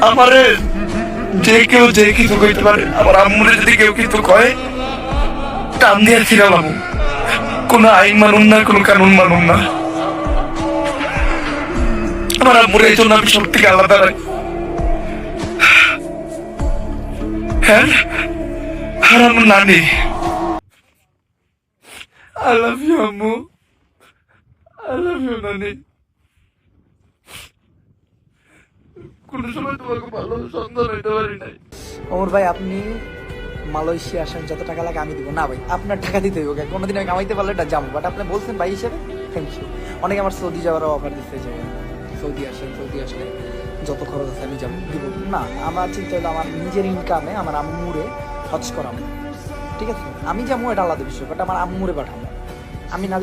আমারে যে কেউ যে কিছু কইতে পারে আমার আম্মুরে যদি কেউ কিছু কয় টান দিয়ে ফিরালাম কোনো আইন মানুন না কোনো কানুন মানুন না। আমার আম্মুরে এই জন্য আমি সব থেকে আলাদা রাখি। হ্যাঁ? আর আমার নানি। I love you, আম্মু। I love you, নানি। ওমর ভাই, আপনি মালয়েশিয়া আসেন, যত টাকা লাগে আমি দিব। না ভাই, আপনার টাকা দিতে হবে কোনোদিন আমি কামাইতে পারলে এটা যাব বাট আপনি বলছেন ভাই হিসেবে থ্যাংক ইউ অনেকে আমার সৌদি যাওয়ারও অফার দিচ্ছে যে, সৌদি আসেন, সৌদি আসলে যত খরচ আছে আমি যাব দিব। না, আমার চিন্তা হলো আমার নিজের ইনকামে আমার আম্মুরে হজ করাবো ঠিক আছে? আমি যাব এটা আলাদা বিষয় বাট আমার আম্মুরে পাঠাবো আমি না